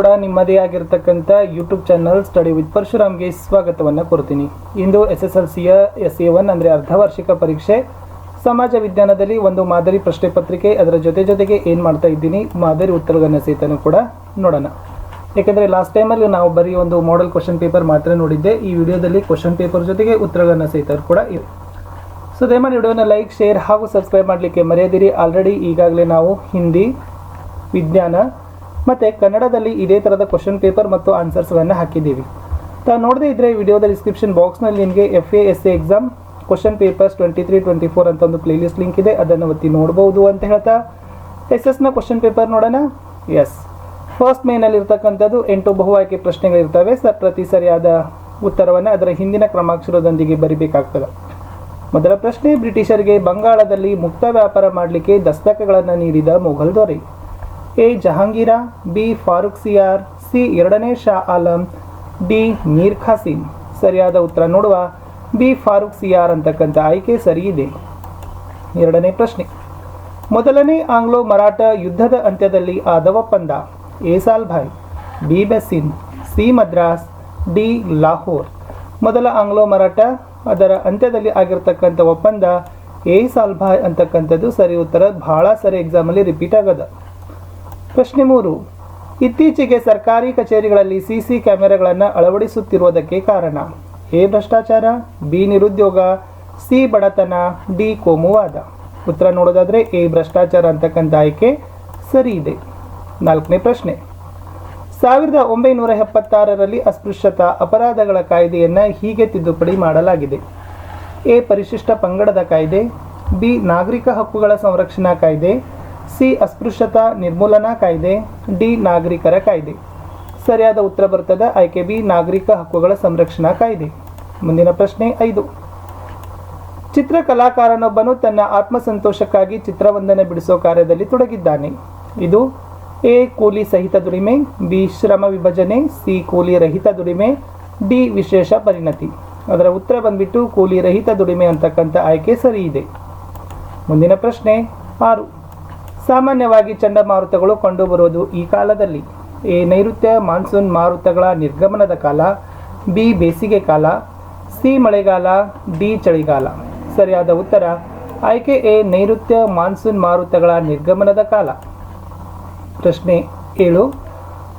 ಕೂಡ ನಿಮ್ಮದೇ ಆಗಿರತಕ್ಕಂಥ ಯೂಟ್ಯೂಬ್ ಚಾನಲ್ ಸ್ಟಡಿ ವಿತ್ ಪರಶುರಾಮ್ಗೆ ಸ್ವಾಗತವನ್ನು ಕೋರ್ತೀನಿ. ಇಂದು ಎಸ್ ಎಸ್ ಎಲ್ ಸಿಯ ಎಸ್ ಎ ಒನ್ ಅಂದರೆ ಅರ್ಧವಾರ್ಷಿಕ ಪರೀಕ್ಷೆ. ಸಮಾಜ ವಿಜ್ಞಾನದಲ್ಲಿ ಒಂದು ಮಾದರಿ ಪ್ರಶ್ನೆ ಪತ್ರಿಕೆ, ಅದರ ಜೊತೆ ಜೊತೆಗೆ ಏನು ಮಾಡ್ತಾ ಇದ್ದೀನಿ, ಮಾದರಿ ಉತ್ತರಗಳನ್ನು ಸಹಿತನೂ ಕೂಡ ನೋಡೋಣ. ಯಾಕೆಂದರೆ ಲಾಸ್ಟ್ ಟೈಮಲ್ಲಿ ನಾವು ಬರೀ ಒಂದು ಮಾಡೆಲ್ ಕ್ವಶನ್ ಪೇಪರ್ ಮಾತ್ರ ನೋಡಿದ್ದೆ, ಈ ವಿಡಿಯೋದಲ್ಲಿ ಕ್ವಶನ್ ಪೇಪರ್ ಜೊತೆಗೆ ಉತ್ತರಗಳನ್ನು ಸಹಿತ ಕೂಡ ಇದೆ ಸೊ ದಯಮಾಡಿ ವಿಡಿಯೋನ ಲೈಕ್ ಶೇರ್ ಹಾಗೂ ಸಬ್ಸ್ಕ್ರೈಬ್ ಮಾಡಲಿಕ್ಕೆ ಮರೆಯದಿರಿ. ಆಲ್ರೆಡಿ ಈಗಾಗಲೇ ನಾವು ಹಿಂದಿ, ವಿಜ್ಞಾನ ಮತ್ತು ಕನ್ನಡದಲ್ಲಿ ಇದೇ ಥರದ ಕ್ವಶನ್ ಪೇಪರ್ ಮತ್ತು ಆನ್ಸರ್ಸ್ಗಳನ್ನು ಹಾಕಿದ್ದೀವಿ. ತಾವು ನೋಡದೇ ಇದ್ದರೆ ವಿಡಿಯೋದ ಡಿಸ್ಕ್ರಿಪ್ಷನ್ ಬಾಕ್ಸ್ನಲ್ಲಿ ನಿಮಗೆ F A S A exam question papers twenty three twenty four ಅಂತ ಒಂದು ಪ್ಲೇಲಿಸ್ಟ್ ಲಿಂಕ್ ಇದೆ, ಅದನ್ನು ಒತ್ತಿ ನೋಡ್ಬೋದು ಅಂತ ಹೇಳ್ತಾ. ಎಸ್ ಎಸ್ನ ಕ್ವಶನ್ ಪೇಪರ್ ನೋಡೋಣ? ಎಸ್ ಫಸ್ಟ್ ಮೇನಲ್ಲಿ ಇರ್ತಕ್ಕಂಥದ್ದು ಎಂಟು ಬಹು ಆಯ್ಕೆ ಪ್ರಶ್ನೆಗಳಿರ್ತವೆ ಸರ್ ಪ್ರತಿ ಸರಿಯಾದ ಉತ್ತರವನ್ನು ಅದರ ಹಿಂದಿನ ಕ್ರಮಾಕ್ಷರದೊಂದಿಗೆ ಬರಿಬೇಕಾಗ್ತದೆ. ಮೊದಲ ಪ್ರಶ್ನೆ, ಬ್ರಿಟಿಷರಿಗೆ ಬಂಗಾಳದಲ್ಲಿ ಮುಕ್ತ ವ್ಯಾಪಾರ ಮಾಡಲಿಕ್ಕೆ ದಸ್ತಕಗಳನ್ನು ನೀಡಿದ ಮೊಘಲ್ ದೊರೆ. A Jahangir, B Farrukh Siyar, C ಎರಡನೇ ಶಾ ಆಲಂ, ಡಿ ಮೀರ್ ಖಾಸಿಂ. ಸರಿಯಾದ ಉತ್ತರ ನೋಡುವ ಬಿ ಫಾರೂಕ್ ಸಿಯಾರ್ ಅಂತಕ್ಕಂಥ ಆಯ್ಕೆ ಸರಿ ಇದೆ. ಎರಡನೇ ಪ್ರಶ್ನೆ. ಮೊದಲನೇ ಆಂಗ್ಲೋ ಮರಾಠ ಯುದ್ಧದ ಅಂತ್ಯದಲ್ಲಿ ಆದ ಒಪ್ಪಂದ. A Salbai, B Bassein C Madras, D Lahore. ಮೊದಲ ಆಂಗ್ಲೋ ಮರಾಠ ಅದರ ಅಂತ್ಯದಲ್ಲಿ ಆಗಿರ್ತಕ್ಕಂಥ ಒಪ್ಪಂದ ಎ ಸಾಲ್ಭಾಯ್ ಅಂತಕ್ಕಂಥದ್ದು ಸರಿ ಉತ್ತರ ಬಹಳ ಸರಿ ಎಕ್ಸಾಮಲ್ಲಿ ರಿಪೀಟ್ ಆಗದ. ಪ್ರಶ್ನೆ ಮೂರು. ಇತ್ತೀಚೆಗೆ ಸರ್ಕಾರಿ ಕಚೇರಿಗಳಲ್ಲಿ ಸಿಸಿ ಕ್ಯಾಮೆರಾಗಳನ್ನು ಅಳವಡಿಸುತ್ತಿರುವುದಕ್ಕೆ ಕಾರಣ. ಎ ಭ್ರಷ್ಟಾಚಾರ, ಬಿ ನಿರುದ್ಯೋಗ, ಸಿ ಬಡತನ, ಡಿ ಕೋಮುವಾದ. ಉತ್ತರ ನೋಡೋದಾದರೆ ಎ ಭ್ರಷ್ಟಾಚಾರ ಅಂತಕ್ಕಂಥ ಆಯ್ಕೆ ಸರಿ ಇದೆ. ನಾಲ್ಕನೇ ಪ್ರಶ್ನೆ. ಸಾವಿರದ ಒಂಬೈನೂರ ಎಪ್ಪತ್ತಾರರಲ್ಲಿ ಅಸ್ಪೃಶ್ಯತಾ ಅಪರಾಧಗಳ ಕಾಯ್ದೆಯನ್ನು ಹೀಗೆ ತಿದ್ದುಪಡಿ ಮಾಡಲಾಗಿದೆ. ಎ ಪರಿಶಿಷ್ಟ ಪಂಗಡದ ಕಾಯ್ದೆ, ಬಿ ನಾಗರಿಕ ಹಕ್ಕುಗಳ ಸಂರಕ್ಷಣಾ ಕಾಯ್ದೆ ಸಿ ಅಸ್ಪೃಶ್ಯತಾ ನಿರ್ಮೂಲನಾ ಕಾಯ್ದೆ, ಡಿ ನಾಗರಿಕರ ಕಾಯ್ದೆ. ಸರಿಯಾದ ಉತ್ತರ ಬರ್ತದೆ ಆಯ್ಕೆ ಬಿ ನಾಗರಿಕ ಹಕ್ಕುಗಳ ಸಂರಕ್ಷಣಾ ಕಾಯ್ದೆ. ಮುಂದಿನ ಪ್ರಶ್ನೆ ಐದು. ಚಿತ್ರಕಲಾಕಾರನೊಬ್ಬನು ತನ್ನ ಆತ್ಮಸಂತೋಷಕ್ಕಾಗಿ ಚಿತ್ರವೊಂದನ್ನು ಬಿಡಿಸೋ ಕಾರ್ಯದಲ್ಲಿ ತೊಡಗಿದ್ದಾನೆ. ಇದು ಎ ಕೂಲಿ ಸಹಿತ ದುಡಿಮೆ, ಬಿ ಶ್ರಮ ವಿಭಜನೆ, ಸಿ ಕೂಲಿ ರಹಿತ ದುಡಿಮೆ, ಡಿ ವಿಶೇಷ ಪರಿಣತಿ. ಅದರ ಉತ್ತರ ಬಂದ್ಬಿಟ್ಟು ಕೂಲಿ ರಹಿತ ದುಡಿಮೆ ಅಂತಕ್ಕಂಥ ಆಯ್ಕೆ ಸರಿ ಇದೆ ಮುಂದಿನ ಪ್ರಶ್ನೆ ಆರು. ಸಾಮಾನ್ಯವಾಗಿ ಚಂಡಮಾರುತಗಳು ಕಂಡುಬರುವುದು ಈ ಕಾಲದಲ್ಲಿ. ಎ ನೈಋತ್ಯ ಮಾನ್ಸೂನ್ ಮಾರುತಗಳ ನಿರ್ಗಮನದ ಕಾಲ, ಬಿ ಬೇಸಿಗೆ ಕಾಲ, ಸಿ ಮಳೆಗಾಲ, ಡಿ ಚಳಿಗಾಲ. ಸರಿಯಾದ ಉತ್ತರ, ಆಯ್ಕೆ ಎ ನೈಋತ್ಯ ಮಾನ್ಸೂನ್ ಮಾರುತಗಳ ನಿರ್ಗಮನದ ಕಾಲ. ಪ್ರಶ್ನೆ ಏಳು,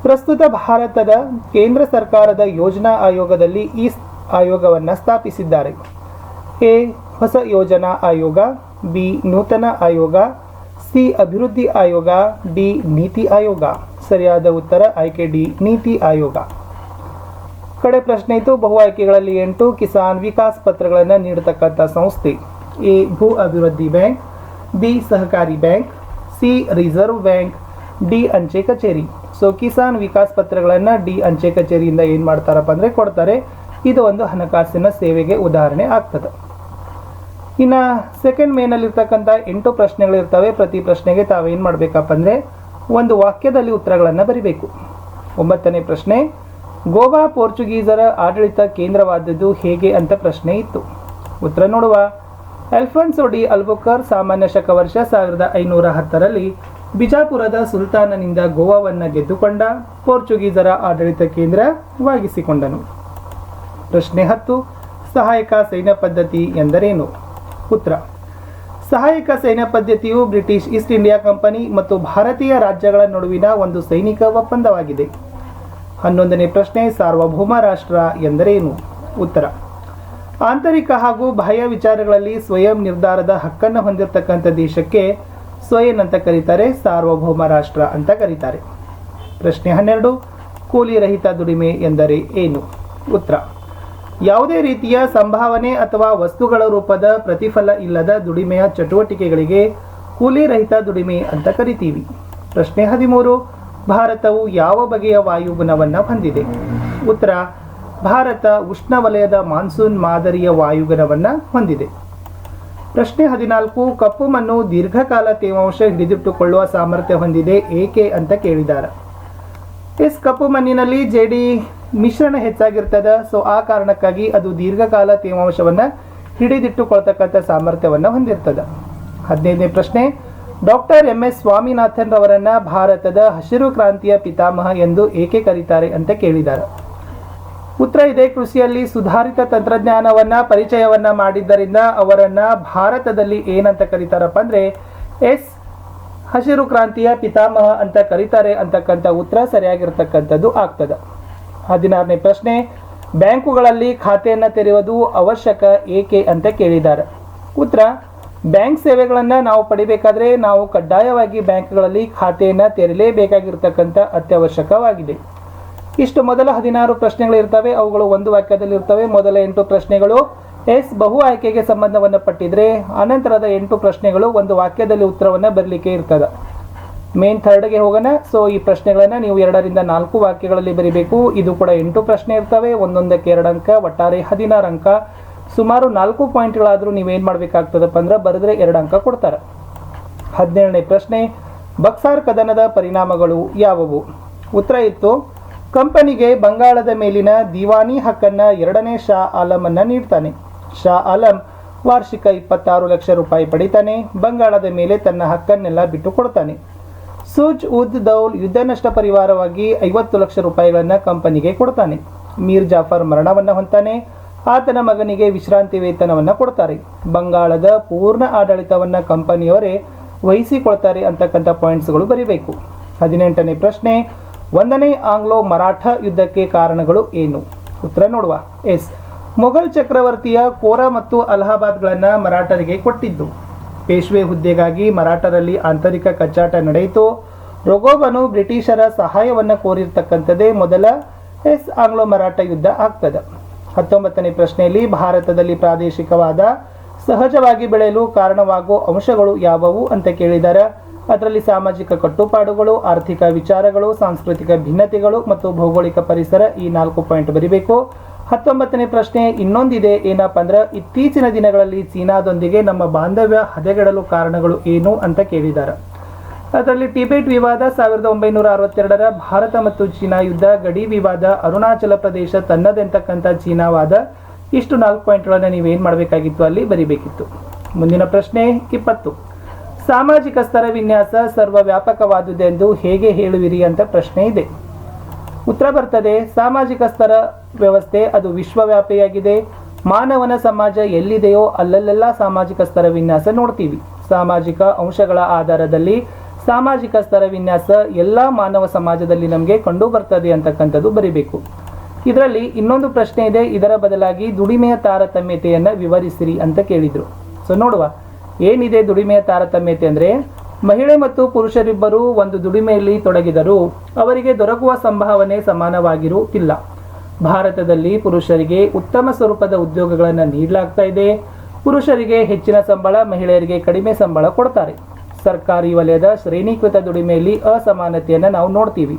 ಪ್ರಸ್ತುತ ಭಾರತದ ಕೇಂದ್ರ ಸರ್ಕಾರದ ಯೋಜನಾ ಆಯೋಗದಲ್ಲಿ ಈ ಆಯೋಗವನ್ನು ಸ್ಥಾಪಿಸಿದ್ದಾರೆ. ಎ, ಹೊಸ ಯೋಜನಾ ಆಯೋಗ, ಬಿ, ನೂತನ ಆಯೋಗ ಸಿ ಅಭಿವೃದ್ಧಿ ಆಯೋಗ, ಡಿ ನೀತಿ ಆಯೋಗ. ಸರಿಯಾದ ಉತ್ತರ, ಆಯ್ಕೆ ಡಿ ನೀತಿ ಆಯೋಗ. ಕಡೆ ಪ್ರಶ್ನೆ ಇತ್ತು, ಬಹು ಆಯ್ಕೆಗಳಲ್ಲಿ ಎಂಟು ಕಿಸಾನ್ ವಿಕಾಸ್ ಪತ್ರಗಳನ್ನು ನೀಡತಕ್ಕಂಥ ಸಂಸ್ಥೆ. ಎ, ಭೂ ಅಭಿವೃದ್ಧಿ ಬ್ಯಾಂಕ್, ಬಿ, ಸಹಕಾರಿ bank, C, reserve bank, D, ಅಂಚೆ ಕಚೇರಿ. ಸೊ, ಕಿಸಾನ್ ವಿಕಾಸ್ ಪತ್ರಗಳನ್ನು ಡಿ, ಅಂಚೆ ಕಚೇರಿಯಿಂದ ಏನು ಮಾಡ್ತಾರಪ್ಪ ಅಂದರೆ ಕೊಡ್ತಾರೆ. ಇದು ಒಂದು ಹಣಕಾಸಿನ ಸೇವೆಗೆ ಉದಾಹರಣೆ ಆಗ್ತದೆ. ಇನ್ನು ಸೆಕೆಂಡ್ ಮೇನಲ್ಲಿರ್ತಕ್ಕಂಥ ಎಂಟು ಪ್ರಶ್ನೆಗಳಿರ್ತವೆ. ಪ್ರತಿ ಪ್ರಶ್ನೆಗೆ ತಾವೇನು ಮಾಡಬೇಕಪ್ಪ ಅಂದರೆ ಒಂದು ವಾಕ್ಯದಲ್ಲಿ ಉತ್ತರಗಳನ್ನು ಬರಿಬೇಕು. ಒಂಬತ್ತನೇ ಪ್ರಶ್ನೆ, ಗೋವಾ ಪೋರ್ಚುಗೀಸರ ಆಡಳಿತ ಕೇಂದ್ರವಾದದ್ದು ಹೇಗೆ ಅಂತ ಪ್ರಶ್ನೆ ಇತ್ತು. ಉತ್ತರ ನೋಡುವ. ಅಲ್ಫನ್ಸೋ ಡಿ ಅಲ್ಬುಕರ್ ಸಾಮಾನ್ಯ ಶಕ ವರ್ಷ ಸಾವಿರದ ಐನೂರ ಹತ್ತರಲ್ಲಿ ಬಿಜಾಪುರದ ಸುಲ್ತಾನನಿಂದ ಗೋವಾವನ್ನು ಗೆದ್ದುಕೊಂಡ ಪೋರ್ಚುಗೀಸರ ಆಡಳಿತ ಕೇಂದ್ರವಾಗಿಸಿಕೊಂಡನು ಪ್ರಶ್ನೆ ಹತ್ತು, ಸಹಾಯಕ ಸೈನ್ಯ ಪದ್ಧತಿ ಎಂದರೇನು? ಉತ್ತರ ಸಹಾಯಕ ಸೈನ್ಯ ಪದ್ಧತಿಯು ಬ್ರಿಟಿಷ್ ಈಸ್ಟ್ ಇಂಡಿಯಾ ಕಂಪನಿ ಮತ್ತು ಭಾರತೀಯ ರಾಜ್ಯಗಳ ನಡುವಿನ ಒಂದು ಸೈನಿಕ ಒಪ್ಪಂದವಾಗಿದೆ. ಹನ್ನೊಂದನೇ ಪ್ರಶ್ನೆ, ಸಾರ್ವಭೌಮ ರಾಷ್ಟ್ರ ಎಂದರೇನು? ಉತ್ತರ. ಆಂತರಿಕ ಹಾಗೂ ಬಾಹ್ಯ ವಿಚಾರಗಳಲ್ಲಿ ಸ್ವಯಂ ನಿರ್ಧಾರದ ಹಕ್ಕನ್ನು ಹೊಂದಿರತಕ್ಕಂಥ ದೇಶಕ್ಕೆ ಸ್ವಯಂ ಅಂತ ಕರೀತಾರೆ, ಸಾರ್ವಭೌಮ ರಾಷ್ಟ್ರ ಅಂತ ಕರೀತಾರೆ. ಪ್ರಶ್ನೆ ಹನ್ನೆರಡು, ಕೂಲಿ ರಹಿತ ದುಡಿಮೆ ಎಂದರೆ ಏನು? ಉತ್ತರ. ಯಾವುದೇ ರೀತಿಯ ಸಂಭಾವನೆ ಅಥವಾ ವಸ್ತುಗಳ ರೂಪದ ಪ್ರತಿಫಲ ಇಲ್ಲದ ದುಡಿಮೆಯ ಚಟುವಟಿಕೆಗಳಿಗೆ ಕೂಲಿ ರಹಿತ ದುಡಿಮೆ ಅಂತ ಕರಿತೀವಿ. ಪ್ರಶ್ನೆ ಹದಿಮೂರು, ಭಾರತವು ಯಾವ ಬಗೆಯ ವಾಯುಗುಣವನ್ನು ಹೊಂದಿದೆ? ಉತ್ತರ, ಭಾರತ ಉಷ್ಣವಲಯದ ಮಾನ್ಸೂನ್ ಮಾದರಿಯ ವಾಯುಗುಣವನ್ನು ಹೊಂದಿದೆ. ಪ್ರಶ್ನೆ ಹದಿನಾಲ್ಕು, ಕಪ್ಪು ಮಣ್ಣು ದೀರ್ಘಕಾಲ ತೇವಾಂಶ ಹಿಡಿದಿಟ್ಟುಕೊಳ್ಳುವ ಸಾಮರ್ಥ್ಯ ಹೊಂದಿದೆ ಏಕೆ ಅಂತ ಕೇಳಿದ್ದಾರೆ ಎಸ್, ಕಪ್ಪು ಮಣ್ಣಿನಲ್ಲಿ ಜೇಡಿ ಮಿಶ್ರಣ ಹೆಚ್ಚಾಗಿರ್ತದೆ ಸೊ ಆ ಕಾರಣಕ್ಕಾಗಿ ಅದು ದೀರ್ಘಕಾಲ ತೇವಾಂಶವನ್ನು ಹಿಡಿದಿಟ್ಟುಕೊಳ್ತಕ್ಕಂಥ ಸಾಮರ್ಥ್ಯವನ್ನು ಹೊಂದಿರ್ತದೆ. ಹದಿನೈದನೇ ಪ್ರಶ್ನೆ, ಡಾಕ್ಟರ್ ಎಂ ಎಸ್ ಸ್ವಾಮಿನಾಥನ್ ರವರನ್ನ ಭಾರತದ ಹಸಿರು ಕ್ರಾಂತಿಯ ಪಿತಾಮಹ ಎಂದು ಏಕೆ ಕರೀತಾರೆ ಅಂತ ಕೇಳಿದ್ದಾರೆ ಉತ್ತರ ಇದೆ ಕೃಷಿಯಲ್ಲಿ ಸುಧಾರಿತ ತಂತ್ರಜ್ಞಾನವನ್ನ ಪರಿಚಯವನ್ನ ಮಾಡಿದ್ದರಿಂದ ಅವರನ್ನ ಭಾರತದಲ್ಲಿ ಏನಂತ ಕರೀತಾರಪ್ಪ ಅಂದ್ರೆ, ಎಸ್ ಹಸಿರು ಕ್ರಾಂತಿಯ ಪಿತಾಮಹ ಅಂತ ಕರೀತಾರೆ ಅಂತಕ್ಕಂಥ ಉತ್ತರ ಸರಿಯಾಗಿರ್ತಕ್ಕಂಥದ್ದು ಆಗ್ತದೆ. ಹದಿನಾರನೇ ಪ್ರಶ್ನೆ, ಬ್ಯಾಂಕುಗಳಲ್ಲಿ ಖಾತೆಯನ್ನು ತೆರೆಯುವುದು ಅವಶ್ಯಕ ಏಕೆ ಅಂತ ಕೇಳಿದ್ದಾರೆ. ಉತ್ತರ, ಬ್ಯಾಂಕ್ ಸೇವೆಗಳನ್ನು ನಾವು ಪಡಿಬೇಕಾದ್ರೆ ನಾವು ಕಡ್ಡಾಯವಾಗಿ ಬ್ಯಾಂಕ್ಗಳಲ್ಲಿ ಖಾತೆಯನ್ನು ತೆರೆಯಲೇಬೇಕಾಗಿರ್ತಕ್ಕಂಥ ಅತ್ಯವಶ್ಯಕವಾಗಿದೆ. ಇಷ್ಟು ಮೊದಲ ಹದಿನಾರು ಪ್ರಶ್ನೆಗಳು ಇರ್ತವೆ, ಅವುಗಳು ಒಂದು ವಾಕ್ಯದಲ್ಲಿ ಇರ್ತವೆ. ಮೊದಲ ಎಂಟು ಪ್ರಶ್ನೆಗಳು, ಎಸ್ ಬಹು ಆಯ್ಕೆಗೆ ಸಂಬಂಧವನ್ನು ಪಟ್ಟಿದ್ರೆ, ಅನಂತರದ ಎಂಟು ಪ್ರಶ್ನೆಗಳು ಒಂದು ವಾಕ್ಯದಲ್ಲಿ ಉತ್ತರವನ್ನು ಬರಲಿಕ್ಕೆ ಇರ್ತದೆ. ಮೇನ್ ಥರ್ಡ್ಗೆ ಹೋಗೋಣ. ಸೊ ಈ ಪ್ರಶ್ನೆಗಳನ್ನು ನೀವು ಎರಡರಿಂದ ನಾಲ್ಕು ವಾಕ್ಯಗಳಲ್ಲಿ ಬರೀಬೇಕು. ಇದು ಕೂಡ ಎಂಟು ಪ್ರಶ್ನೆ ಇರ್ತವೆ. ಒಂದೊಂದಕ್ಕೆ ಎರಡು ಅಂಕ, ಒಟ್ಟಾರೆ ಹದಿನಾರು ಅಂಕ. ಸುಮಾರು ನಾಲ್ಕು ಪಾಯಿಂಟ್ಗಳಾದರೂ ನೀವೇನು ಮಾಡಬೇಕಾಗ್ತದಪ್ಪ ಅಂದ್ರೆ ಬರೆದ್ರೆ ಎರಡು ಅಂಕ ಕೊಡ್ತಾರೆ. ಹದಿನೇಳನೇ ಪ್ರಶ್ನೆ, ಬಕ್ಸಾರ್ ಕದನದ ಪರಿಣಾಮಗಳು ಯಾವುವು? ಉತ್ತರ ಇತ್ತು, ಕಂಪನಿಗೆ ಬಂಗಾಳದ ಮೇಲಿನ ದಿವಾನಿ ಹಕ್ಕನ್ನು ಎರಡನೇ ಶಾ ಆಲಮನ್ನು ನೀಡ್ತಾನೆ. ಶಾ ಆಲಂ ವಾರ್ಷಿಕ ಇಪ್ಪತ್ತಾರು ಲಕ್ಷ ರೂಪಾಯಿ ಪಡಿತಾನೆ. ಬಂಗಾಳದ ಮೇಲೆ ತನ್ನ ಹಕ್ಕನ್ನೆಲ್ಲ ಬಿಟ್ಟು ಕೊಡ್ತಾನೆ. ಸುಜ್ ಉದ್ ದೌಲ್ ಯುದ್ಧ ನಷ್ಟ ಪರಿವಾರವಾಗಿ ಐವತ್ತು ಲಕ್ಷ ರೂಪಾಯಿಗಳನ್ನು ಕಂಪನಿಗೆ ಕೊಡ್ತಾನೆ. ಮೀರ್ ಜಾಫರ್ ಮರಣವನ್ನು ಹೊಂತಾನೆ ಆತನ ಮಗನಿಗೆ ವಿಶ್ರಾಂತಿ ವೇತನವನ್ನು ಕೊಡ್ತಾರೆ. ಬಂಗಾಳದ ಪೂರ್ಣ ಆಡಳಿತವನ್ನು ಕಂಪನಿಯವರೇ ವಹಿಸಿಕೊಳ್ತಾರೆ ಅಂತಕ್ಕಂಥ ಪಾಯಿಂಟ್ಸ್ಗಳು ಬರೀಬೇಕು. ಹದಿನೆಂಟನೇ ಪ್ರಶ್ನೆ, ಒಂದನೇ ಆಂಗ್ಲೋ ಮರಾಠ ಯುದ್ಧಕ್ಕೆ ಕಾರಣಗಳು ಏನು? ಉತ್ತರ ನೋಡುವ. ಎಸ್. ಮೊಘಲ್ ಚಕ್ರವರ್ತಿಯ ಕೋರಾ ಮತ್ತು ಅಲಹಾಬಾದ್ಗಳನ್ನು ಮರಾಠರಿಗೆ ಕೊಟ್ಟಿದ್ದು. ಪೇಶ್ವೆ ಹುದ್ದೆಗಾಗಿ ಮರಾಠರಲ್ಲಿ ಆಂತರಿಕ ಕಚ್ಚಾಟ ನಡೆಯಿತು. ರೊಗೋಬನು ಬ್ರಿಟಿಷರ ಸಹಾಯವನ್ನು ಕೋರಿರ್ತಕ್ಕಂಥದ್ದೇ ಮೊದಲ ಎಸ್ ಆಂಗ್ಲೋ ಮರಾಠ ಯುದ್ಧ ಆಗ್ತದೆ. ಹತ್ತೊಂಬತ್ತನೇ ಪ್ರಶ್ನೆಯಲ್ಲಿ ಭಾರತದಲ್ಲಿ ಪ್ರಾದೇಶಿಕವಾದ ಸಹಜವಾಗಿ ಬೆಳೆಯಲು ಕಾರಣವಾಗುವ ಅಂಶಗಳು ಯಾವುವು ಅಂತ ಕೇಳಿದ್ದಾರೆ ಅದರಲ್ಲಿ ಸಾಮಾಜಿಕ ಕಟ್ಟುಪಾಡುಗಳು, ಆರ್ಥಿಕ ವಿಚಾರಗಳು, ಸಾಂಸ್ಕೃತಿಕ ಭಿನ್ನತೆಗಳು ಮತ್ತು ಭೌಗೋಳಿಕ ಪರಿಸರ ಈ ನಾಲ್ಕು ಪಾಯಿಂಟ್ ಬರಿಬೇಕು. ಹತ್ತೊಂಬತ್ತನೇ ಪ್ರಶ್ನೆ ಇನ್ನೊಂದಿದೆ, ಏನಪ್ಪ ಅಂದ್ರೆ ಇತ್ತೀಚಿನ ದಿನಗಳಲ್ಲಿ ಚೀನಾದೊಂದಿಗೆ ನಮ್ಮ ಬಾಂಧವ್ಯ ಹದೆಗೆಡಲು ಕಾರಣಗಳು ಏನು ಅಂತ ಕೇಳಿದ್ದಾರೆ. ಅದರಲ್ಲಿ ಟಿಬೆಟ್ ವಿವಾದ ಸಾವಿರದ ಒಂಬೈನೂರ ಅರವತ್ತೆರಡರ ಭಾರತ ಮತ್ತು ಚೀನಾ ಯುದ್ಧ, ಗಡಿ ವಿವಾದ, ಅರುಣಾಚಲ ಪ್ರದೇಶ ತನ್ನದೆಂತಕ್ಕಂಥ ಚೀನಾವಾದ ಇಷ್ಟು ನಾಲ್ಕು ಪಾಯಿಂಟ್ಗಳನ್ನು ನೀವೇನು ಮಾಡಬೇಕಾಗಿತ್ತು ಅಲ್ಲಿ ಬರಿಬೇಕಿತ್ತು. ಮುಂದಿನ ಪ್ರಶ್ನೆ ಇಪ್ಪತ್ತು. ಸಾಮಾಜಿಕ ಸ್ತರ ವಿನ್ಯಾಸ ಸರ್ವ ವ್ಯಾಪಕವಾದುದೆಂದು ಹೇಗೆ ಹೇಳುವಿರಿ ಅಂತ ಪ್ರಶ್ನೆ ಇದೆ. ಉತ್ತರ ಬರ್ತದೆ ಸಾಮಾಜಿಕ ಸ್ತರ ವ್ಯವಸ್ಥೆ ಅದು ವಿಶ್ವವ್ಯಾಪಿಯಾಗಿದೆ. ಮಾನವನ ಸಮಾಜ ಎಲ್ಲಿದೆಯೋ ಅಲ್ಲಲ್ಲೆಲ್ಲ ಸಾಮಾಜಿಕ ಸ್ತರ ವಿನ್ಯಾಸ ನೋಡ್ತೀವಿ. ಸಾಮಾಜಿಕ ಅಂಶಗಳ ಆಧಾರದಲ್ಲಿ ಸಾಮಾಜಿಕ ಸ್ತರ ವಿನ್ಯಾಸ ಎಲ್ಲ ಮಾನವ ಸಮಾಜದಲ್ಲಿ ನಮಗೆ ಕಂಡು ಬರ್ತದೆ ಅಂತಕ್ಕಂಥದ್ದು ಬರಿಬೇಕು. ಇದರಲ್ಲಿ ಇನ್ನೊಂದು ಪ್ರಶ್ನೆ ಇದೆ, ಇದರ ಬದಲಾಗಿ ದುಡಿಮೆಯ ತಾರತಮ್ಯತೆಯನ್ನು ವಿವರಿಸಿರಿ ಅಂತ ಕೇಳಿದರು. ಸೊ ನೋಡುವ, ಏನಿದೆ ದುಡಿಮೆಯ ತಾರತಮ್ಯತೆ ಅಂದರೆ? ಮಹಿಳೆ ಮತ್ತು ಪುರುಷರಿಬ್ಬರು ಒಂದು ದುಡಿಮೆಯಲ್ಲಿ ತೊಡಗಿದರೂ ಅವರಿಗೆ ದೊರಕುವ ಸಂಭಾವನೆ ಸಮಾನವಾಗಿರುತ್ತಿಲ್ಲ. ಭಾರತದಲ್ಲಿ ಪುರುಷರಿಗೆ ಉತ್ತಮ ಸ್ವರೂಪದ ಉದ್ಯೋಗಗಳನ್ನು ನೀಡಲಾಗ್ತಾ ಇದೆ. ಪುರುಷರಿಗೆ ಹೆಚ್ಚಿನ ಸಂಬಳ, ಮಹಿಳೆಯರಿಗೆ ಕಡಿಮೆ ಸಂಬಳ ಕೊಡ್ತಾರೆ. ಸರ್ಕಾರಿ ವಲಯದ ಶ್ರೇಣೀಕೃತ ದುಡಿಮೆಯಲ್ಲಿ ಅಸಮಾನತೆಯನ್ನು ನಾವು ನೋಡ್ತೀವಿ.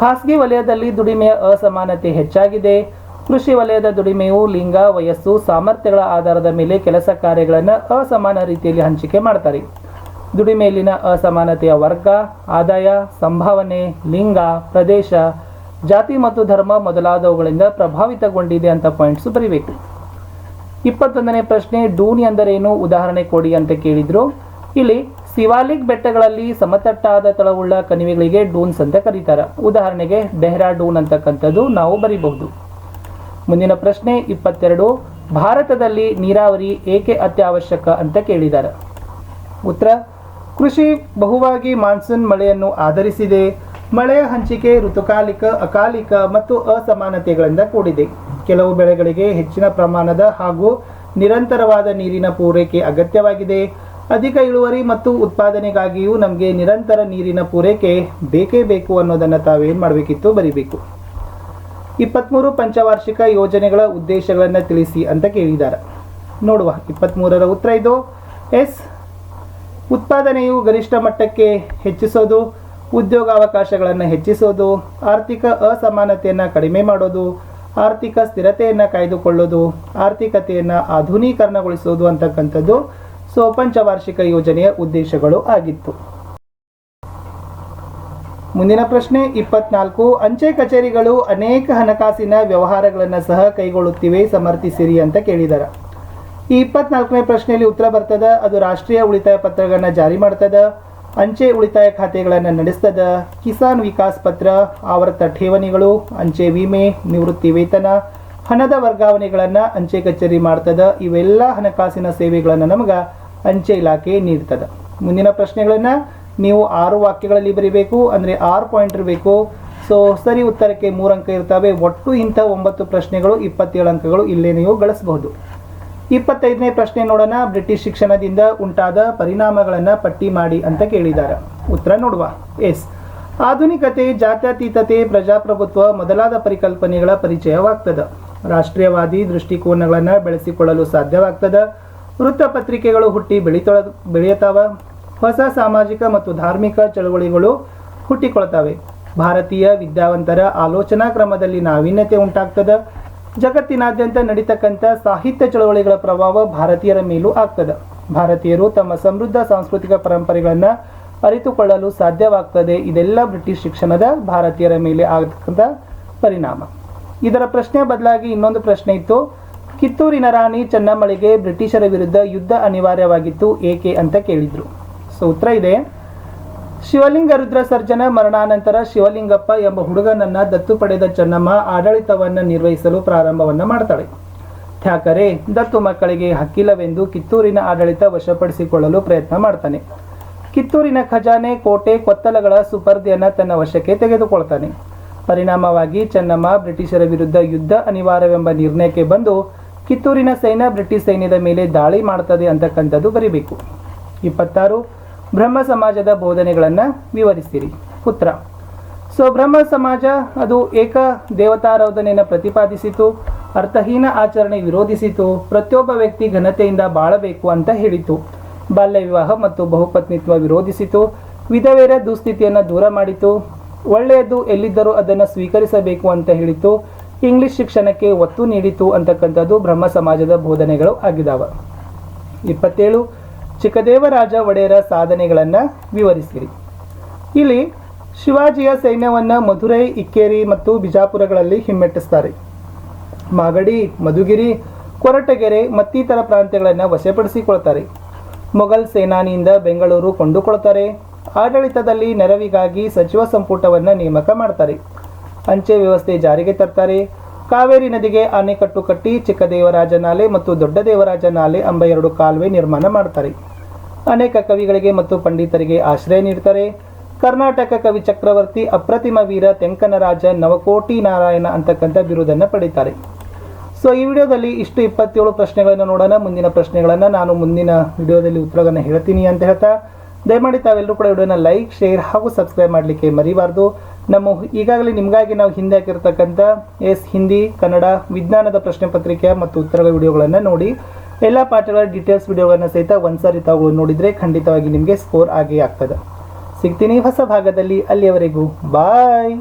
ಖಾಸಗಿ ವಲಯದಲ್ಲಿ ದುಡಿಮೆಯ ಅಸಮಾನತೆ ಹೆಚ್ಚಾಗಿದೆ. ಕೃಷಿ ವಲಯದ ದುಡಿಮೆಯು ಲಿಂಗ, ವಯಸ್ಸು, ಸಾಮರ್ಥ್ಯಗಳ ಆಧಾರದ ಮೇಲೆ ಕೆಲಸ ಕಾರ್ಯಗಳನ್ನು ಅಸಮಾನ ರೀತಿಯಲ್ಲಿ ಹಂಚಿಕೆ ಮಾಡ್ತಾರೆ. ದುಡಿಮೆಯಲ್ಲಿನ ಅಸಮಾನತೆಯ ವರ್ಗ, ಆದಾಯ, ಸಂಭಾವನೆ, ಲಿಂಗ, ಪ್ರದೇಶ, ಜಾತಿ ಮತ್ತು ಧರ್ಮ ಮೊದಲಾದವುಗಳಿಂದ ಪ್ರಭಾವಿತಗೊಂಡಿದೆ ಅಂತ ಪಾಯಿಂಟ್ಸ್ ಬರೀಬೇಕು. ಇಪ್ಪತ್ತೊಂದನೇ ಪ್ರಶ್ನೆ ಡೂನಿ ಅಂದರೇನು? ಉದಾಹರಣೆ ಕೊಡಿ ಅಂತ ಕೇಳಿದ್ರು. ಇಲ್ಲಿ ಶಿವಾಲಿಕ್ ಬೆಟ್ಟಗಳಲ್ಲಿ ಸಮತಟ್ಟಾದ ತಳವುಳ್ಳ ಕಣಿವೆಗಳಿಗೆ ಡೂನ್ಸ್ ಅಂತ ಕರೀತಾರೆ. ಉದಾಹರಣೆಗೆ ಡೆಹ್ರಾಡೂನ್ ಅಂತಕ್ಕಂಥದ್ದು ನಾವು ಬರೀಬಹುದು. ಮುಂದಿನ ಪ್ರಶ್ನೆ, ಇಪ್ಪತ್ತೆರಡು. ಭಾರತದಲ್ಲಿ ನೀರಾವರಿ ಏಕೆ ಅತ್ಯವಶ್ಯಕ ಅಂತ ಕೇಳಿದ್ದಾರೆ ಉತ್ತರ ಕೃಷಿ ಬಹುವಾಗಿ ಮಾನ್ಸೂನ್ ಮಳೆಯನ್ನು ಆಧರಿಸಿದೆ. ಮಳೆಯ ಹಂಚಿಕೆ ಋತುಕಾಲಿಕ, ಅಕಾಲಿಕ ಮತ್ತು ಅಸಮಾನತೆಗಳಿಂದ ಕೂಡಿದೆ. ಕೆಲವು ಬೆಳೆಗಳಿಗೆ ಹೆಚ್ಚಿನ ಪ್ರಮಾಣದ ಹಾಗೂ ನಿರಂತರವಾದ ನೀರಿನ ಪೂರೈಕೆ ಅಗತ್ಯವಾಗಿದೆ. ಅಧಿಕ ಇಳುವರಿ ಮತ್ತು ಉತ್ಪಾದನೆಗಾಗಿಯೂ ನಮಗೆ ನಿರಂತರ ನೀರಿನ ಪೂರೈಕೆ ಬೇಕೇ ಬೇಕು ಅನ್ನೋದನ್ನು ತಾವೇನು ಮಾಡಬೇಕಿತ್ತು ಬರೀಬೇಕು. ಇಪ್ಪತ್ತ್ಮೂರು ಪಂಚವಾರ್ಷಿಕ ಯೋಜನೆಗಳ ಉದ್ದೇಶಗಳನ್ನು ತಿಳಿಸಿ ಅಂತ ಕೇಳಿದ್ದಾರೆ ನೋಡುವ ಇಪ್ಪತ್ತ್ಮೂರರ ಉತ್ತರ ಇದು. ಎಸ್. ಉತ್ಪಾದನೆಯು ಗರಿಷ್ಠ ಮಟ್ಟಕ್ಕೆ ಹೆಚ್ಚಿಸೋದು, ಉದ್ಯೋಗಾವಕಾಶಗಳನ್ನು ಹೆಚ್ಚಿಸೋದು, ಆರ್ಥಿಕ ಅಸಮಾನತೆಯನ್ನು ಕಡಿಮೆ ಮಾಡೋದು, ಆರ್ಥಿಕ ಸ್ಥಿರತೆಯನ್ನು ಕಾಯ್ದುಕೊಳ್ಳೋದು, ಆರ್ಥಿಕತೆಯನ್ನು ಆಧುನೀಕರಣಗೊಳಿಸೋದು ಅಂತಕ್ಕಂಥದ್ದು ಸೊ ಪಂಚವಾರ್ಷಿಕ ಯೋಜನೆಯ ಉದ್ದೇಶಗಳು ಆಗಿತ್ತು. ಮುಂದಿನ ಪ್ರಶ್ನೆ ಇಪ್ಪತ್ನಾಲ್ಕು. ಅಂಚೆ ಕಚೇರಿಗಳು ಅನೇಕ ಹಣಕಾಸಿನ ವ್ಯವಹಾರಗಳನ್ನು ಸಹ ಕೈಗೊಳ್ಳುತ್ತಿವೆ, ಸಮರ್ಥಿಸಿರಿ ಅಂತ ಕೇಳಿದ್ದಾರೆ ಈ ಇಪ್ಪತ್ನಾಲ್ಕನೇ ಪ್ರಶ್ನೆಯಲ್ಲಿ ಉತ್ತರ ಬರ್ತದ, ಅದು ರಾಷ್ಟ್ರೀಯ ಉಳಿತಾಯ ಪತ್ರಗಳನ್ನ ಜಾರಿ ಮಾಡ್ತದ, ಅಂಚೆ ಉಳಿತಾಯ ಖಾತೆಗಳನ್ನು ನಡೆಸ್ತದ, ಕಿಸಾನ್ ವಿಕಾಸ್ ಪತ್ರ ಆವರ್ತ ಠೇವಣಿಗಳು, ಅಂಚೆ ವಿಮೆ, ನಿವೃತ್ತಿ ವೇತನ, ಹಣದ ವರ್ಗಾವಣೆಗಳನ್ನು ಅಂಚೆ ಕಚೇರಿ ಮಾಡ್ತದ, ಇವೆಲ್ಲ ಹಣಕಾಸಿನ ಸೇವೆಗಳನ್ನು ನಮಗೆ ಅಂಚೆ ಇಲಾಖೆ ನೀಡ್ತದ. ಮುಂದಿನ ಪ್ರಶ್ನೆಗಳನ್ನು ನೀವು ಆರು ವಾಕ್ಯಗಳಲ್ಲಿ ಬರೀಬೇಕು, ಅಂದರೆ ಆರು ಪಾಯಿಂಟ್ ಇರಬೇಕು ಸೊ, ಸರಿ ಉತ್ತರಕ್ಕೆ ಮೂರು ಅಂಕ ಇರ್ತವೆ, ಒಟ್ಟು ಇಂಥ ಒಂಬತ್ತು ಪ್ರಶ್ನೆಗಳು, ಇಪ್ಪತ್ತೇಳು ಅಂಕಗಳು ಇಲ್ಲೇ ನೀವು ಗಳಿಸಬಹುದು. ಇಪ್ಪತ್ತೈದನೇ ಪ್ರಶ್ನೆ ನೋಡೋಣ. ಬ್ರಿಟಿಷ್ ಶಿಕ್ಷಣದಿಂದ ಉಂಟಾದ ಪರಿಣಾಮಗಳನ್ನು ಪಟ್ಟಿ ಮಾಡಿ ಅಂತ ಕೇಳಿದ್ದಾರೆ. ಉತ್ತರ ನೋಡುವ. ಎಸ್. ಆಧುನಿಕತೆ, ಜಾತ್ಯತೀತತೆ, ಪ್ರಜಾಪ್ರಭುತ್ವ ಮೊದಲಾದ ಪರಿಕಲ್ಪನೆಗಳ ಪರಿಚಯವಾಗ್ತದೆ. ರಾಷ್ಟ್ರೀಯವಾದಿ ದೃಷ್ಟಿಕೋನಗಳನ್ನು ಬೆಳೆಸಿಕೊಳ್ಳಲು ಸಾಧ್ಯವಾಗ್ತದ. ವೃತ್ತಪತ್ರಿಕೆಗಳು ಹುಟ್ಟಿ ಬೆಳಿತೊಳ, ಬೆಳೆಯತಾವ. ಹೊಸ ಸಾಮಾಜಿಕ ಮತ್ತು ಧಾರ್ಮಿಕ ಚಳವಳಿಗಳು ಹುಟ್ಟಿಕೊಳ್ತವೆ. ಭಾರತೀಯ ವಿದ್ಯಾವಂತರ ಆಲೋಚನಾ ಕ್ರಮದಲ್ಲಿ ನಾವೀನ್ಯತೆ ಉಂಟಾಗ್ತದ. ಜಗತ್ತಿನಾದ್ಯಂತ ನಡೀತಕ್ಕಂಥ ಸಾಹಿತ್ಯ ಚಳವಳಿಗಳ ಪ್ರಭಾವ ಭಾರತೀಯರ ಮೇಲೂ ಆಗ್ತದೆ. ಭಾರತೀಯರು ತಮ್ಮ ಸಮೃದ್ಧ ಸಾಂಸ್ಕೃತಿಕ ಪರಂಪರೆಗಳನ್ನು ಅರಿತುಕೊಳ್ಳಲು ಸಾಧ್ಯವಾಗ್ತದೆ ಇದೆಲ್ಲ ಬ್ರಿಟಿಷ್ ಶಿಕ್ಷಣದ ಭಾರತೀಯರ ಮೇಲೆ ಆಗತಕ್ಕಂಥ ಪರಿಣಾಮ. ಇದರ ಪ್ರಶ್ನೆ ಬದಲಾಗಿ ಇನ್ನೊಂದು ಪ್ರಶ್ನೆ ಇತ್ತು. ಕಿತ್ತೂರಿನ ರಾಣಿ ಚೆನ್ನಮ್ಮಳಿಗೆ ಬ್ರಿಟಿಷರ ವಿರುದ್ಧ ಯುದ್ಧ ಅನಿವಾರ್ಯವಾಗಿತ್ತು ಏಕೆ ಅಂತ ಕೇಳಿದರು. ಸೊ ಉತ್ತರ ಇದೆ. ಶಿವಲಿಂಗ ರುದ್ರ ಸರ್ಜನ ಮರಣಾನಂತರ ಶಿವಲಿಂಗಪ್ಪ ಎಂಬ ಹುಡುಗನನ್ನ ದತ್ತು ಪಡೆದ ಚೆನ್ನಮ್ಮ ಆಡಳಿತವನ್ನು ನಿರ್ವಹಿಸಲು ಪ್ರಾರಂಭವನ್ನ ಮಾಡ್ತಾಳೆ. ಥ್ಯಾಕರೆ, ದತ್ತು ಮಕ್ಕಳಿಗೆ ಹಕ್ಕಿಲ್ಲವೆಂದು ಕಿತ್ತೂರಿನ ಆಡಳಿತ ವಶಪಡಿಸಿಕೊಳ್ಳಲು ಪ್ರಯತ್ನ ಮಾಡ್ತಾನೆ. ಕಿತ್ತೂರಿನ ಖಜಾನೆ, ಕೋಟೆ, ಕೊತ್ತಲಗಳ ಸುಪರ್ದಿಯನ್ನು ತನ್ನ ವಶಕ್ಕೆ ತೆಗೆದುಕೊಳ್ತಾನೆ. ಪರಿಣಾಮವಾಗಿ ಚೆನ್ನಮ್ಮ ಬ್ರಿಟಿಷರ ವಿರುದ್ಧ ಯುದ್ಧ ಅನಿವಾರ್ಯವೆಂಬ ನಿರ್ಣಯಕ್ಕೆ ಬಂದು ಕಿತ್ತೂರಿನ ಸೈನ್ಯ ಬ್ರಿಟಿಷ್ ಸೈನ್ಯದ ಮೇಲೆ ದಾಳಿ ಮಾಡ್ತದೆ ಅಂತಕ್ಕಂಥದ್ದು ಬರಿಬೇಕು. ಇಪ್ಪತ್ತಾರು ಬ್ರಹ್ಮ ಸಮಾಜದ ಬೋಧನೆಗಳನ್ನು ವಿವರಿಸಿರಿ ಪುತ್ರ ಸೊ, ಬ್ರಹ್ಮ ಸಮಾಜ ಅದು ಏಕ ದೇವತಾರಾಧನೆಯನ್ನು ಪ್ರತಿಪಾದಿಸಿತು, ಅರ್ಥಹೀನ ಆಚರಣೆ ವಿರೋಧಿಸಿತು, ಪ್ರತಿಯೊಬ್ಬ ವ್ಯಕ್ತಿ ಘನತೆಯಿಂದ ಬಾಳಬೇಕು ಅಂತ ಹೇಳಿತು. ಬಾಲ್ಯ ವಿವಾಹ ಮತ್ತು ಬಹುಪತ್ನಿತ್ವ ವಿರೋಧಿಸಿತು, ವಿಧವೇರ ದುಸ್ಥಿತಿಯನ್ನು ದೂರ ಮಾಡಿತು, ಒಳ್ಳೆಯದು ಎಲ್ಲಿದ್ದರೂ ಅದನ್ನು ಸ್ವೀಕರಿಸಬೇಕು ಅಂತ ಹೇಳಿತು, ಇಂಗ್ಲಿಷ್ ಶಿಕ್ಷಣಕ್ಕೆ ಒತ್ತು ನೀಡಿತು ಅಂತಕ್ಕಂಥದ್ದು ಬ್ರಹ್ಮ ಸಮಾಜದ ಬೋಧನೆಗಳು ಆಗಿದಾವೆ. ಇಪ್ಪತ್ತೇಳು ಚಿಕ್ಕದೇವರಾಜ ಒಡೆಯರ ಸಾಧನೆಗಳನ್ನು ವಿವರಿಸಿರಿ. ಇಲ್ಲಿ ಶಿವಾಜಿಯ ಸೈನ್ಯವನ್ನು ಮಧುರೈ, ಇಕ್ಕೇರಿ ಮತ್ತು ಬಿಜಾಪುರಗಳಲ್ಲಿ ಹಿಮ್ಮೆಟ್ಟಿಸ್ತಾರೆ. ಮಾಗಡಿ, ಮಧುಗಿರಿ, ಕೊರಟಗೆರೆ ಮತ್ತಿತರ ಪ್ರಾಂತ್ಯಗಳನ್ನು ವಶಪಡಿಸಿಕೊಳ್ತಾರೆ. ಮೊಘಲ್ ಸೇನಾನಿಯಿಂದ ಬೆಂಗಳೂರು ಕೊಂಡುಕೊಳ್ತಾರೆ. ಆಡಳಿತದಲ್ಲಿ ನೆರವಿಗಾಗಿ ಸಚಿವ ಸಂಪುಟವನ್ನು ನೇಮಕ ಮಾಡ್ತಾರೆ. ಅಂಚೆ ವ್ಯವಸ್ಥೆ ಜಾರಿಗೆ ತರ್ತಾರೆ. ಕಾವೇರಿ ನದಿಗೆ ಅಣೆಕಟ್ಟು ಕಟ್ಟಿ ಚಿಕ್ಕದೇವರಾಜ ನಾಲೆ ಮತ್ತು ದೊಡ್ಡ ದೇವರಾಜ ನಾಲೆ ಎಂಬ ಎರಡು ಕಾಲುವೆ ನಿರ್ಮಾಣ ಮಾಡ್ತಾರೆ. ಅನೇಕ ಕವಿಗಳಿಗೆ ಮತ್ತು ಪಂಡಿತರಿಗೆ ಆಶ್ರಯ ನೀಡ್ತಾರೆ ಕರ್ನಾಟಕ ಕವಿ ಚಕ್ರವರ್ತಿ ಅಪ್ರತಿಮ ವೀರ ತೆಂಕನರಾಜ ನವಕೋಟಿ ನಾರಾಯಣ ಅಂತಕ್ಕಂಥ ಬಿರುದನ್ನು ಪಡೀತಾರೆ ಸೊ ಈ ವಿಡಿಯೋದಲ್ಲಿ ಇಷ್ಟು ಇಪ್ಪತ್ತೇಳು ಪ್ರಶ್ನೆಗಳನ್ನು ನೋಡೋಣ. ಮುಂದಿನ ಪ್ರಶ್ನೆಗಳನ್ನು ನಾನು ಮುಂದಿನ ವಿಡಿಯೋದಲ್ಲಿ ಉತ್ತರಗಳನ್ನು ಹೇಳ್ತೀನಿ ಅಂತ ಹೇಳ್ತಾ. ದಯಮಾಡಿ ತಾವೆಲ್ಲರೂ ಕೂಡ ವಿಡಿಯೋನ ಲೈಕ್, ಶೇರ್ ಹಾಗೂ ಸಬ್ಸ್ಕ್ರೈಬ್ ಮಾಡಲಿಕ್ಕೆ ಮರಿಬಾರ್ದು. ನಮ್ಮ ಈಗಾಗಲೇ ನಿಮಗಾಗಿ ನಾವು ಹಿಂದೆ ಹಾಕಿರ್ತಕ್ಕಂಥ ಎಸ್, ಹಿಂದಿ, ಕನ್ನಡ ವಿಜ್ಞಾನದ ಪ್ರಶ್ನೆ ಪತ್ರಿಕೆ ಮತ್ತು ಉತ್ತರಗಳ ವಿಡಿಯೋಗಳನ್ನು ನೋಡಿ. ಎಲ್ಲ ಪಾಠಗಳ ಡೀಟೇಲ್ಸ್ ವಿಡಿಯೋಗಳನ್ನು ಸಹಿತ ಒಂದ್ಸಾರಿ ತಾವು ನೋಡಿದರೆ ಖಂಡಿತವಾಗಿ ನಿಮಗೆ ಸ್ಕೋರ್ ಆಗೇ ಆಗ್ತದೆ. ಸಿಗ್ತೀನಿ ಹೊಸ ಭಾಗದಲ್ಲಿ. ಅಲ್ಲಿಯವರೆಗೂ ಬಾಯ್